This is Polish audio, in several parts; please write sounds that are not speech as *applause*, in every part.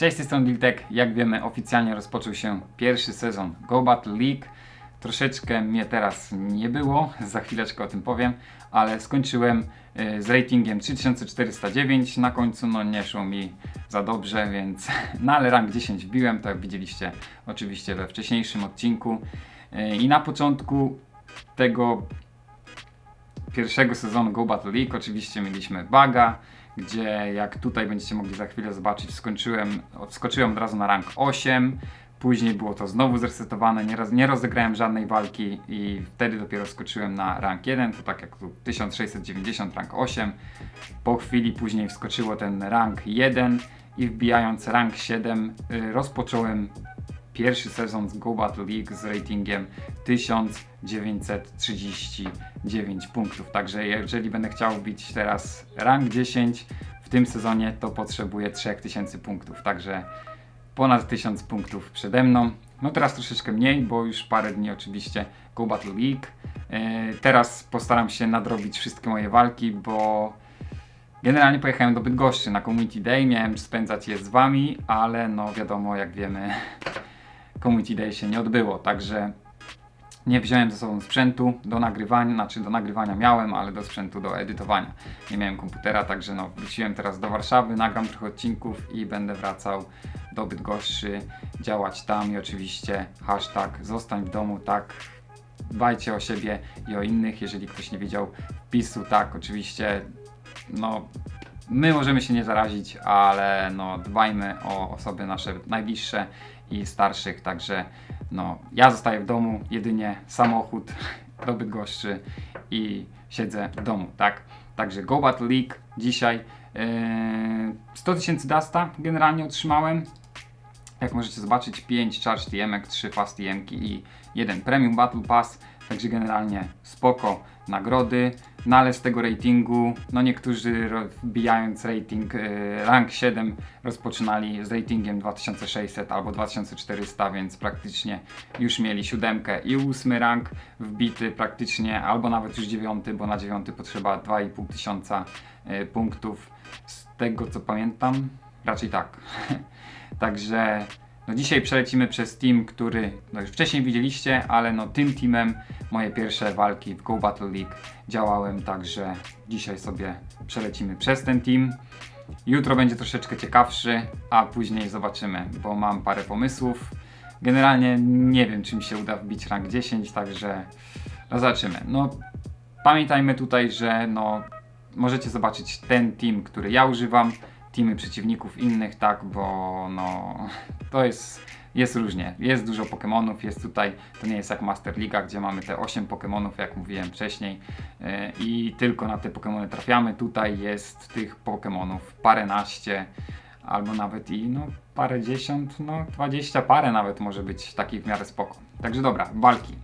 Cześć, z tej Diltek. Jak wiemy, oficjalnie rozpoczął się pierwszy sezon Go Battle League. Troszeczkę mnie teraz nie było, za chwileczkę o tym powiem, ale skończyłem y, z ratingiem 3409. Na końcu no nie szło mi za dobrze, więc no rank 10 wbiłem, tak jak widzieliście oczywiście we wcześniejszym odcinku. Y, I na początku tego pierwszego sezonu Go Battle League oczywiście mieliśmy baga, gdzie jak tutaj będziecie mogli za chwilę zobaczyć, skończyłem, odskoczyłem od razu na rank 8. Później było to znowu zresetowane, nie, roz, nie rozegrałem żadnej walki i wtedy dopiero skoczyłem na rank 1, to tak jak tu 1690, rank 8. Po chwili później wskoczyło ten rank 1 i wbijając rank 7 y, rozpocząłem pierwszy sezon z Go Battle League z ratingiem 1939 punktów. Także jeżeli będę chciał wbić teraz rank 10 w tym sezonie, to potrzebuję 3000 punktów. Także ponad 1000 punktów przede mną. No teraz troszeczkę mniej, bo już parę dni oczywiście Go Battle League. Yy, teraz postaram się nadrobić wszystkie moje walki, bo Generalnie pojechałem do Bydgoszczy na Community Day, miałem spędzać je z Wami, ale no wiadomo, jak wiemy, *laughs* Community Day się nie odbyło, także nie wziąłem ze sobą sprzętu do nagrywania, znaczy do nagrywania miałem, ale do sprzętu do edytowania. Nie miałem komputera, także no wróciłem teraz do Warszawy, nagram trochę odcinków i będę wracał do Bydgoszczy, działać tam i oczywiście hashtag zostań w domu, tak dbajcie o siebie i o innych, jeżeli ktoś nie wiedział wpisu, tak oczywiście no my możemy się nie zarazić, ale no dbajmy o osoby nasze najbliższe i starszych, także no ja zostaję w domu, jedynie samochód *laughs* do Bydgoszczy i siedzę w domu, tak? Także Go Battle League dzisiaj yy, 100 tysięcy Dasta generalnie otrzymałem. Jak możecie zobaczyć 5 Charge TM, 3 Fast TM i 1 Premium Battle Pass. Także generalnie spoko nagrody. No ale z tego ratingu, no niektórzy wbijając rating y, rank 7 rozpoczynali z ratingiem 2600 albo 2400, więc praktycznie już mieli siódemkę i ósmy rank wbity praktycznie, albo nawet już dziewiąty, bo na dziewiąty potrzeba 2,5 tysiąca y, punktów. Z tego co pamiętam, raczej tak. *laughs* Także no dzisiaj przelecimy przez team, który no już wcześniej widzieliście, ale no tym teamem moje pierwsze walki w Go Battle League działałem, także dzisiaj sobie przelecimy przez ten team. Jutro będzie troszeczkę ciekawszy, a później zobaczymy, bo mam parę pomysłów. Generalnie nie wiem, czy mi się uda wbić rank 10, także no zobaczymy. No pamiętajmy tutaj, że no możecie zobaczyć ten team, który ja używam, teamy przeciwników innych, tak, bo no to jest, jest różnie. Jest dużo Pokémonów, jest tutaj, to nie jest jak Master League, gdzie mamy te 8 Pokémonów, jak mówiłem wcześniej, yy, i tylko na te Pokémony trafiamy. Tutaj jest tych Pokémonów paręnaście, albo nawet i no parę dziesiąt, no dwadzieścia parę nawet może być takich w miarę spoko. Także dobra, walki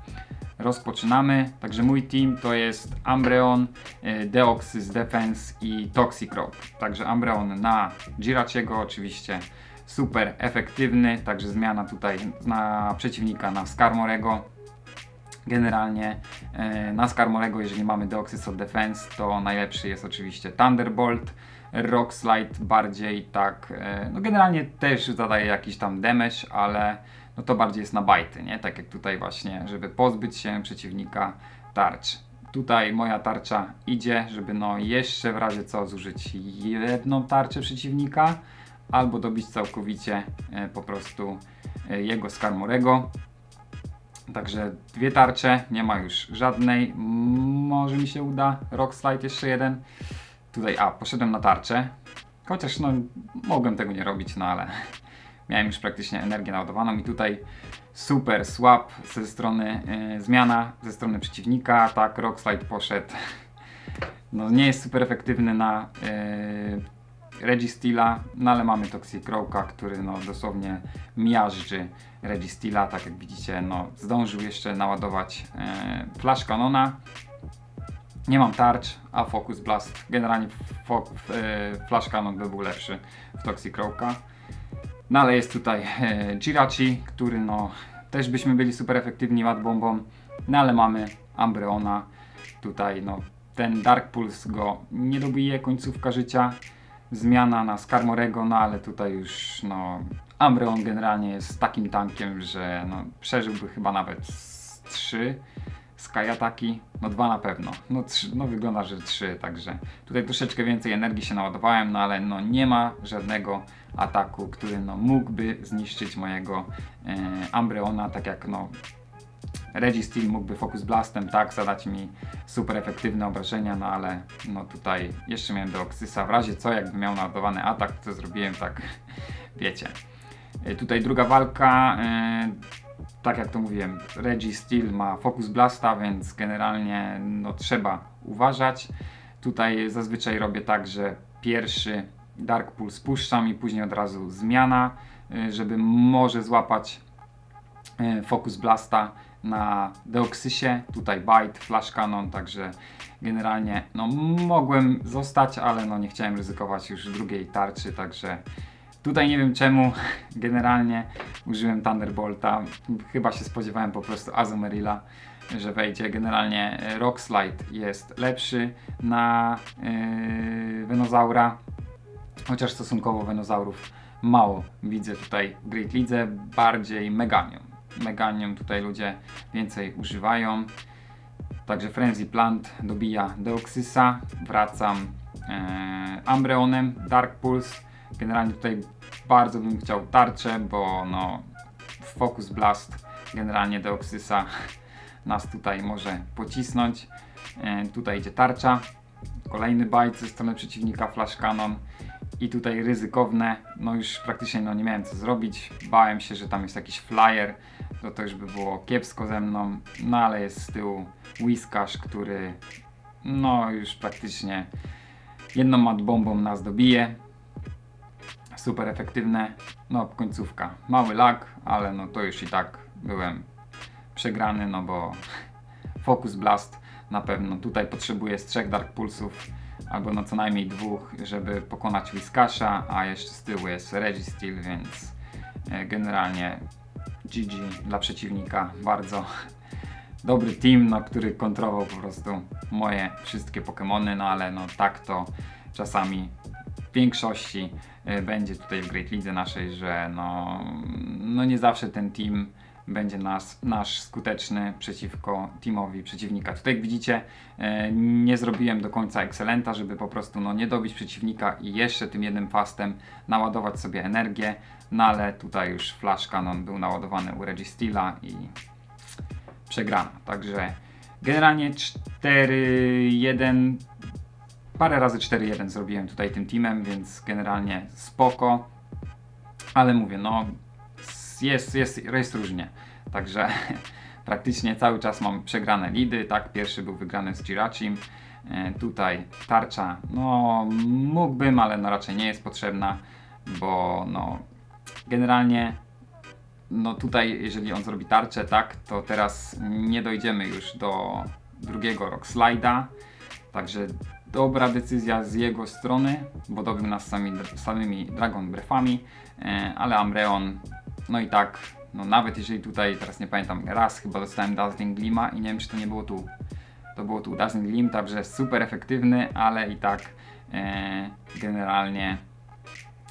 rozpoczynamy. Także mój team to jest Ambreon, y, Deoxys Defense i Toxicroak. Także Ambreon na Giraciego oczywiście super efektywny, także zmiana tutaj na przeciwnika na Skarmorego. Generalnie e, na Skarmorego, jeżeli mamy Deoxys od Defense, to najlepszy jest oczywiście Thunderbolt. Rock Slide bardziej tak, e, no generalnie też zadaje jakiś tam damage, ale no to bardziej jest na bajty, nie? Tak jak tutaj właśnie, żeby pozbyć się przeciwnika tarcz. Tutaj moja tarcza idzie, żeby no jeszcze w razie co zużyć jedną tarczę przeciwnika, albo dobić całkowicie e, po prostu e, jego Skarmorego. Także dwie tarcze, nie ma już żadnej. Może mi się uda. Rock Slide jeszcze jeden. Tutaj, a, poszedłem na tarczę. Chociaż no, mogłem tego nie robić, no ale miałem już praktycznie energię naładowaną i tutaj super swap ze strony, e, zmiana ze strony przeciwnika. Tak, Rock Slide poszedł. No nie jest super efektywny na e, Registila, no ale mamy Toxic Rowka, który no dosłownie miażdży Registila, tak jak widzicie, no zdążył jeszcze naładować e, Flash Canona. Nie mam tarcz, a Focus Blast, generalnie fo, e, Flash Cannon by był lepszy w Toxic Rowka. No ale jest tutaj e, który no też byśmy byli super efektywni Mad Bombą, no ale mamy Ambreona, tutaj no ten Dark Pulse go nie dobije, końcówka życia, zmiana na Skarmorego, no ale tutaj już no Ambreon generalnie jest takim tankiem, że no, przeżyłby chyba nawet z 3 Ataki, no dwa na pewno, no, trzy, no wygląda, że trzy, także tutaj troszeczkę więcej energii się naładowałem, no ale no nie ma żadnego ataku, który no mógłby zniszczyć mojego e, Ambreona, tak jak no Registeel mógłby Focus Blastem, tak, zadać mi super efektywne obrażenia, no ale no tutaj jeszcze miałem Deoxysa, w razie co, jakby miał naładowany atak, to zrobiłem tak, *laughs* wiecie. E, Tutaj druga walka, e, tak jak to mówiłem, Registeel ma Focus Blasta, więc generalnie no trzeba uważać. Tutaj zazwyczaj robię tak, że pierwszy Dark Pulse puszczam i później od razu zmiana, y, żeby może złapać y, Focus Blasta na Deoxysie, tutaj Bite, Flash Cannon, także generalnie no mogłem zostać, ale no nie chciałem ryzykować już drugiej tarczy, także tutaj nie wiem czemu *laughs* generalnie użyłem Thunderbolta, chyba się spodziewałem po prostu Azumerilla, że wejdzie. Generalnie e, Rock Slide jest lepszy na yy, Venozaura, chociaż stosunkowo Venozaurów mało widzę tutaj w Great League, bardziej Meganium. Meganium tutaj ludzie więcej używają. Także Frenzy Plant dobija Deoxysa, wracam e, Ambreonem, Dark Pulse. Generalnie tutaj bardzo bym chciał tarczę, bo no Focus Blast generalnie Deoxysa *laughs* nas tutaj może pocisnąć. E, tutaj idzie tarcza, kolejny bite ze strony przeciwnika Flash Cannon. I tutaj ryzykowne, no już praktycznie no nie miałem co zrobić, bałem się, że tam jest jakiś flyer, to to już by było kiepsko ze mną, no ale jest z tyłu Whiskarz, który no już praktycznie jedną mat bombą nas dobije. Super efektywne, no końcówka. Mały lag, ale no to już i tak byłem przegrany, no bo *laughs* Focus Blast na pewno. Tutaj potrzebuje z trzech Dark Pulsów albo no co najmniej dwóch, żeby pokonać Whiskasha, a jeszcze z tyłu jest Registeel, więc e, generalnie GG dla przeciwnika, bardzo *laughs* dobry team, no, który kontrolował po prostu moje wszystkie Pokémony, no ale no tak to czasami większości e, będzie tutaj w Great League naszej, że no, no nie zawsze ten team będzie nas, nasz skuteczny przeciwko teamowi przeciwnika. Tutaj jak widzicie e, nie zrobiłem do końca Excelenta, żeby po prostu no, nie dobić przeciwnika i jeszcze tym jednym fastem naładować sobie energię, no ale tutaj już Flash Cannon był naładowany u Registeela i przegrano. Także generalnie 4-1 parę razy 4-1 zrobiłem tutaj tym teamem, więc generalnie spoko. Ale mówię, no jest, jest, jest różnie. Także *laughs* praktycznie cały czas mam przegrane lidy. Tak, pierwszy był wygrany z Jirachim. E, tutaj tarcza, no mógłbym, ale no raczej nie jest potrzebna, bo no generalnie no tutaj jeżeli on zrobi tarczę, tak, to teraz nie dojdziemy już do drugiego Rock Slide'a. Także dobra decyzja z jego strony, bo dobił nas sami, samymi Dragon Breathami, e, ale Ambreon, no i tak, no nawet jeżeli tutaj, teraz nie pamiętam, raz chyba dostałem Dazzling Glima i nie wiem czy to nie było tu, to było tu Dazzling Glim, także super efektywny, ale i tak e, generalnie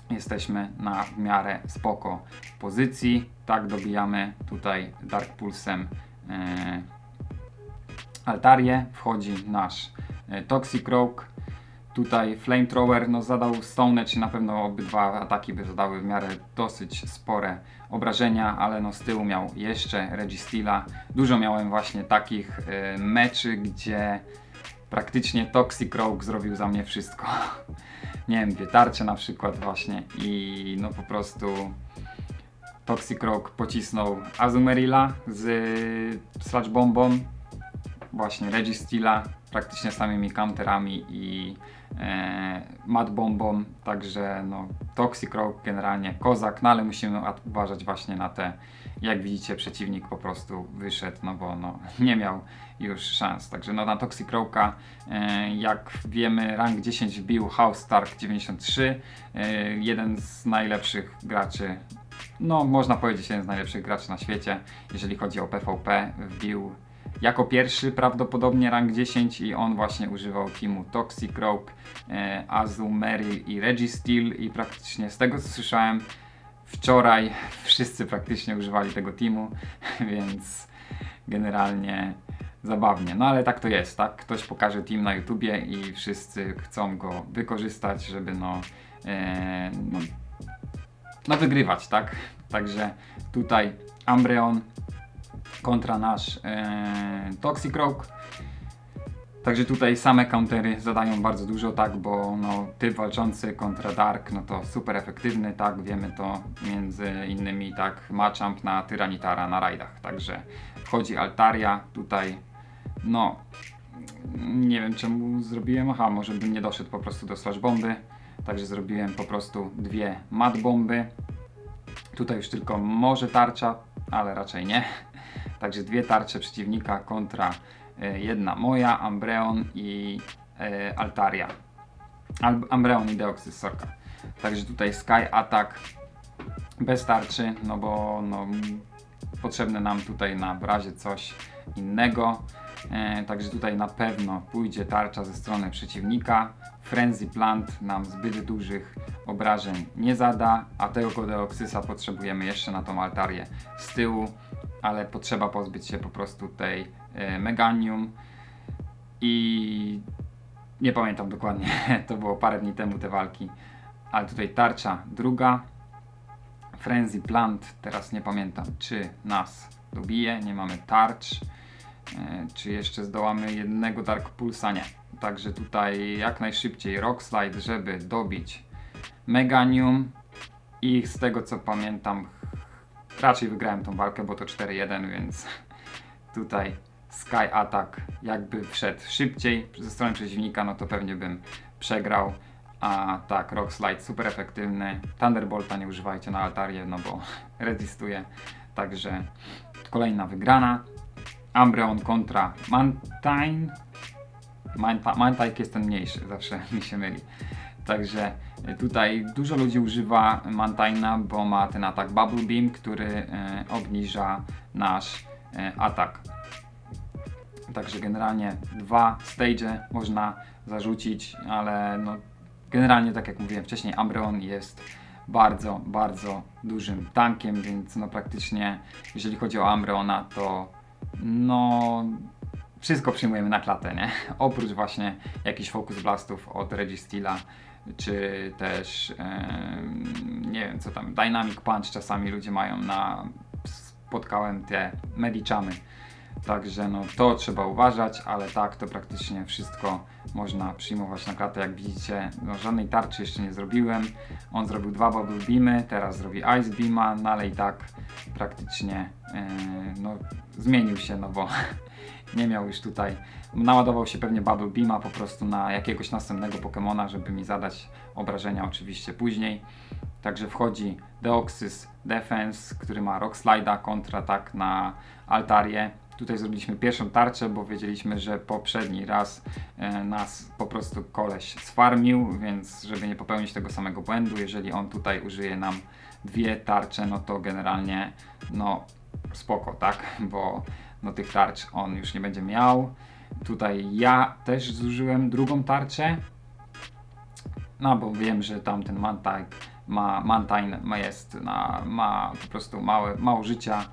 jesteśmy na w miarę spoko pozycji, tak dobijamy tutaj Dark Pulsem e, Altarię, wchodzi nasz Toxic Rogue. Tutaj Flamethrower no, zadał Stone Edge, na pewno obydwa ataki by zadały w miarę dosyć spore obrażenia, ale no, z tyłu miał jeszcze Registeela. Dużo miałem właśnie takich e, meczy, gdzie praktycznie Toxic Rogue zrobił za mnie wszystko. *laughs* Nie wiem, dwie tarcze na przykład właśnie i no po prostu Toxic Rogue pocisnął Azumerilla z Sludge Bombą, właśnie Registeela praktycznie samymi counterami i e, Mad Bombą, także no Toxic Rogue generalnie kozak, no ale musimy uważać właśnie na te, jak widzicie przeciwnik po prostu wyszedł, no bo no, *laughs* nie miał już szans, także no na Toxic Rogue'a e, jak wiemy rank 10 wbił House Stark 93, e, jeden z najlepszych graczy no można powiedzieć jeden z najlepszych graczy na świecie, jeżeli chodzi o PvP, wbił jako pierwszy prawdopodobnie rank 10 i on właśnie używał teamu Toxic Rogue, e, Azu, Mary i Registeel i praktycznie z tego co słyszałem wczoraj wszyscy praktycznie używali tego teamu, *laughs* więc generalnie zabawnie. No ale tak to jest, tak? Ktoś pokaże team na YouTubie i wszyscy chcą go wykorzystać, żeby no, e, no, no wygrywać, tak? Także tutaj Ambreon kontra nasz e, Toxic. Także tutaj same countery zadają bardzo dużo, tak, bo no, typ walczący kontra Dark, no to super efektywny, tak, wiemy to między innymi, tak, Machamp na Tyranitara na rajdach, także wchodzi Altaria, tutaj, no, nie wiem czemu zrobiłem, aha, może bym nie doszedł po prostu do slash bomby, także zrobiłem po prostu dwie mat bomby, tutaj już tylko może tarcza, ale raczej nie, także dwie tarcze przeciwnika kontra e, jedna moja, Ambreon i e, Altaria. Al Ambreon i Deoxys, sorka. Także tutaj Sky Attack bez tarczy, no bo no, potrzebne nam tutaj na razie coś innego. E, także tutaj na pewno pójdzie tarcza ze strony przeciwnika. Frenzy Plant nam zbyt dużych obrażeń nie zada, a tego Deoxysa potrzebujemy jeszcze na tą altarię z tyłu, ale potrzeba pozbyć się po prostu tej e, Meganium. I nie pamiętam dokładnie, *laughs* to było parę dni temu te walki, ale tutaj tarcza druga, Frenzy Plant, teraz nie pamiętam czy nas dobije, nie mamy tarcz, e, czy jeszcze zdołamy jednego Dark Pulsa, nie. Także tutaj jak najszybciej Rock Slide, żeby dobić Meganium. I z tego co pamiętam raczej wygrałem tą walkę, bo to 4-1, więc tutaj Sky Attack jakby wszedł szybciej ze strony przeciwnika, no to pewnie bym przegrał. A tak, Rock Slide super efektywny. Thunderbolta nie używajcie na altarię, no bo *laughs* rezystuje. Także kolejna wygrana. Ambreon kontra Mantine. Manta- Mantine jest ten mniejszy, zawsze *laughs* mi się myli. Także e, tutaj dużo ludzi używa Mantina, bo ma ten atak Bubble Beam, który e, obniża nasz e, atak. Także generalnie dwa stage można zarzucić, ale no, generalnie tak jak mówiłem wcześniej, Ambreon jest bardzo, bardzo dużym tankiem, więc no praktycznie jeżeli chodzi o Ambreona, to no wszystko przyjmujemy na klatę, nie? *laughs* Oprócz właśnie jakichś focus blastów od Registila, czy też nie wiem co tam, Dynamic Punch czasami ludzie mają na spotkałem te Medichamy. Także no to trzeba uważać, ale tak to praktycznie wszystko można przyjmować na klatę. Jak widzicie, no żadnej tarczy jeszcze nie zrobiłem. On zrobił dwa bubble beamy, teraz zrobi ice beama, no ale i tak praktycznie e, no, zmienił się, no bo *laughs* nie miał już tutaj. Naładował się pewnie bubble beama po prostu na jakiegoś następnego Pokemona, żeby mi zadać obrażenia oczywiście później. Także wchodzi Deoxys Defense, który ma Rock Slide'a, kontratak na Altarię. Tutaj zrobiliśmy pierwszą tarczę, bo wiedzieliśmy, że poprzedni raz e, nas po prostu koleś sfarmił, więc żeby nie popełnić tego samego błędu, jeżeli on tutaj użyje nam dwie tarcze, no to generalnie no spoko, tak? Bo no tych tarcz on już nie będzie miał. Tutaj ja też zużyłem drugą tarczę, no bo wiem, że tamten Mantine ma, Mantine ma jest na, ma po prostu małe, mało życia.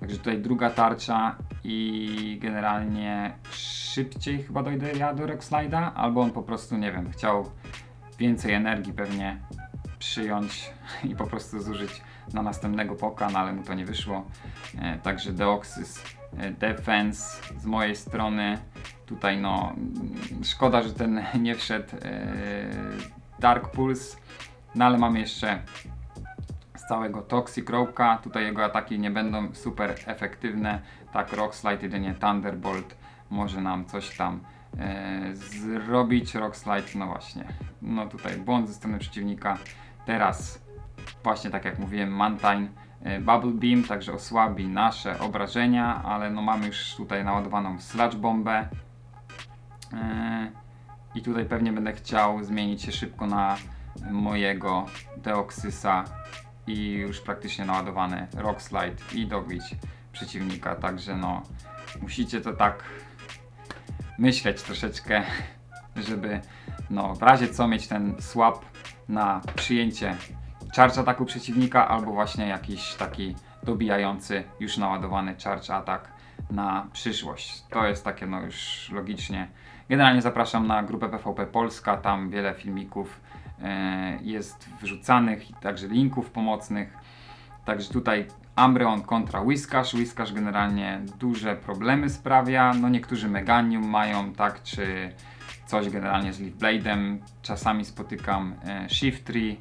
Także tutaj druga tarcza i generalnie szybciej chyba dojdę ja do Rock Slide'a, albo on po prostu, nie wiem, chciał więcej energii pewnie przyjąć i po prostu zużyć na następnego poka, no ale mu to nie wyszło. E, także Deoxys Defense z mojej strony. Tutaj no szkoda, że ten nie wszedł e, Dark Pulse, no ale mamy jeszcze z całego Toxic Rogue'ka. Tutaj jego ataki nie będą super efektywne. Tak, Rock Slide, jedynie Thunderbolt może nam coś tam e, zrobić. Rock Slide, no właśnie. No tutaj błąd ze strony przeciwnika. Teraz właśnie tak jak mówiłem, Mantine Bubble Beam, także osłabi nasze obrażenia, ale no mamy już tutaj naładowaną Sludge Bombę. E, I tutaj pewnie będę chciał zmienić się szybko na mojego Deoxysa i już praktycznie naładowany Rock Slide i dobić przeciwnika, także no musicie to tak myśleć troszeczkę, *laughs* żeby no w razie co mieć ten swap na przyjęcie charge ataku przeciwnika albo właśnie jakiś taki dobijający już naładowany charge atak na przyszłość. To jest takie no już logicznie. Generalnie zapraszam na grupę PvP Polska, tam wiele filmików e, jest wrzucanych i także linków pomocnych. Także tutaj Ambreon kontra Whiskas. Whiskas generalnie duże problemy sprawia. No niektórzy Meganium mają, tak, czy coś generalnie z Leaf Blade'em. Czasami spotykam e, Shiftry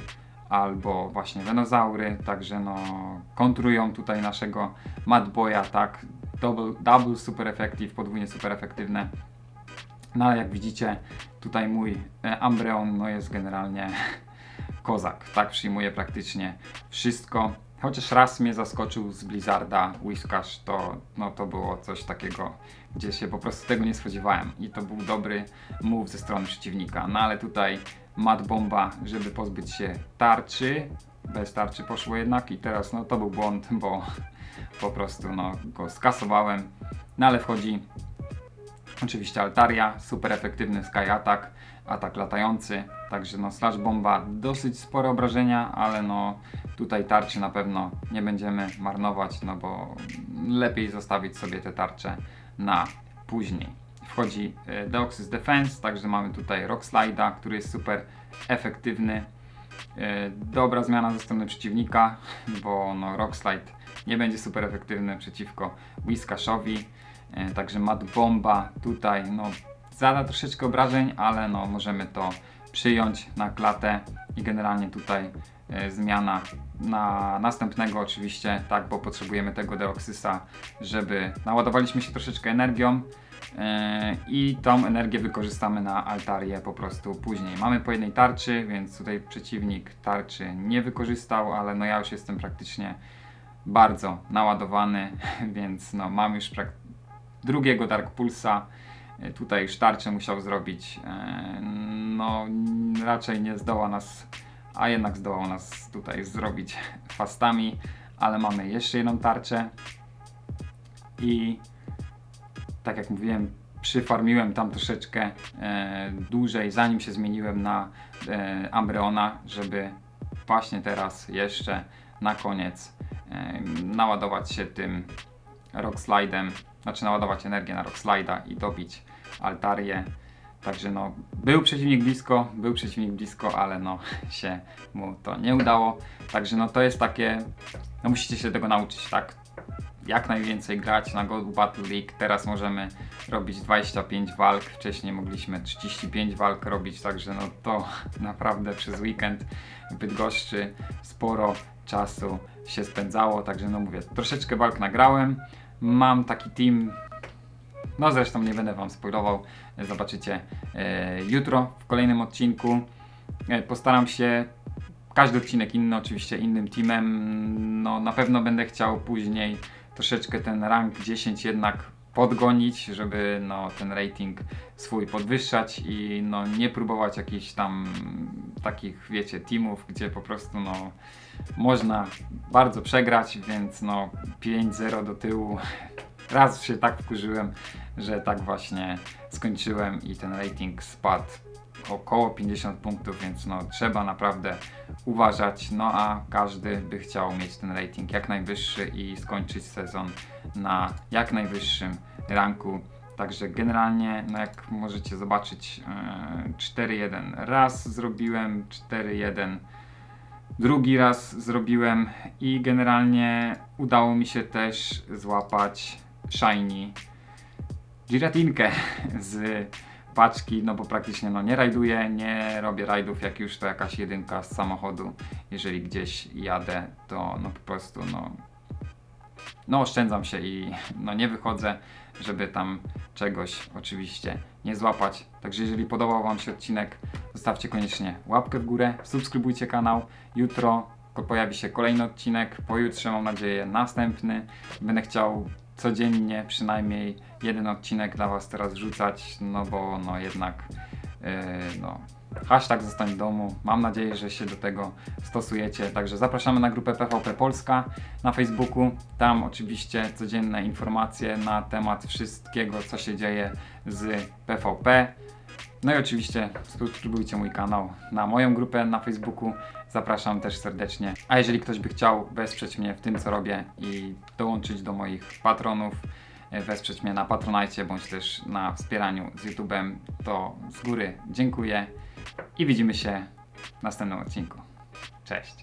albo właśnie Venozaury, także no kontrują tutaj naszego Madboya, tak, double, double super effective, podwójnie super efektywne. No ale jak widzicie, tutaj mój e, Ambreon no jest generalnie *laughs* kozak, tak, przyjmuje praktycznie wszystko. Chociaż raz mnie zaskoczył z Blizzarda Whiskas, to, no, to było coś takiego, gdzie się po prostu tego nie spodziewałem. I to był dobry move ze strony przeciwnika. No ale tutaj Mad Bomba, żeby pozbyć się tarczy. Bez tarczy poszło jednak i teraz no to był błąd, bo po prostu no, go skasowałem. No ale wchodzi Oczywiście Altaria, super efektywny Sky Attack, atak latający, także no Slash Bomba dosyć spore obrażenia, ale no tutaj tarczy na pewno nie będziemy marnować, no bo lepiej zostawić sobie te tarcze na później. Wchodzi e, Deoxys Defense, także mamy tutaj Rock Slide'a, który jest super efektywny. E, Dobra zmiana ze strony przeciwnika, bo no, Rock Slide nie będzie super efektywny przeciwko Whiskashowi. E, Także Mad Bomba tutaj no, zada troszeczkę obrażeń, ale no, możemy to przyjąć na klatę i generalnie tutaj e, zmiana na następnego oczywiście, tak, bo potrzebujemy tego Deoxysa, żeby naładowaliśmy się troszeczkę energią e, i tą energię wykorzystamy na altarię po prostu później. Mamy po jednej tarczy, więc tutaj przeciwnik tarczy nie wykorzystał, ale no ja już jestem praktycznie bardzo naładowany, *laughs* więc no mam już drugiego Dark Pulsa. E, Tutaj już tarczę musiał zrobić. E, No, raczej nie zdoła nas, a jednak zdołał nas tutaj zrobić *laughs* fastami, ale mamy jeszcze jedną tarczę. I tak jak mówiłem, przyfarmiłem tam troszeczkę e, dłużej, zanim się zmieniłem na Ambreona, żeby właśnie teraz jeszcze na koniec naładować się tym Rock Slide'em, znaczy naładować energię na Rock Slide'a i dobić altarię. Także no, był przeciwnik blisko, był przeciwnik blisko, ale no *laughs* się mu to nie udało. Także no to jest takie, no musicie się tego nauczyć, tak? Jak najwięcej grać na Gold Battle League. Teraz możemy robić 25 walk, wcześniej mogliśmy 35 walk robić, także no to *laughs* naprawdę przez weekend w Bydgoszczy sporo czasu się spędzało, także no mówię, troszeczkę walk nagrałem. Mam taki team, no zresztą nie będę Wam spoilował, zobaczycie e, jutro w kolejnym odcinku. E, postaram się, każdy odcinek inny, oczywiście innym teamem. No na pewno będę chciał później troszeczkę ten rank 10 jednak podgonić, żeby no, ten rating swój podwyższać i no, nie próbować jakichś tam takich, wiecie, teamów, gdzie po prostu no, można bardzo przegrać, więc no 5-0 do tyłu. Raz się tak wkurzyłem, że tak właśnie skończyłem i ten rating spadł około 50 punktów, więc no trzeba naprawdę uważać. No a każdy by chciał mieć ten rating jak najwyższy i skończyć sezon na jak najwyższym ranku. Także generalnie, no jak możecie zobaczyć, e, 4-1 raz zrobiłem, 4-1 drugi raz zrobiłem i generalnie udało mi się też złapać shiny Giratinkę *laughs* z paczki, no bo praktycznie no nie rajduję, nie robię rajdów, jak już to jakaś jedynka z samochodu, jeżeli gdzieś jadę, to no po prostu no no oszczędzam się i no nie wychodzę, żeby tam czegoś oczywiście nie złapać. Także jeżeli podobał Wam się odcinek, zostawcie koniecznie łapkę w górę, subskrybujcie kanał. Jutro pojawi się kolejny odcinek, pojutrze mam nadzieję następny. Będę chciał codziennie przynajmniej jeden odcinek dla Was teraz wrzucać, no bo no jednak yy, no, Hashtag zostań w domu. Mam nadzieję, że się do tego stosujecie. Także zapraszamy na grupę PVP Polska na Facebooku. Tam oczywiście codzienne informacje na temat wszystkiego, co się dzieje z PVP. No i oczywiście subskrybujcie mój kanał na moją grupę na Facebooku. Zapraszam też serdecznie. A jeżeli ktoś by chciał wesprzeć mnie w tym, co robię i dołączyć do moich patronów, e, wesprzeć mnie na Patronajcie bądź też na wspieraniu z YouTube'em, to z góry dziękuję i widzimy się w następnym odcinku. Cześć!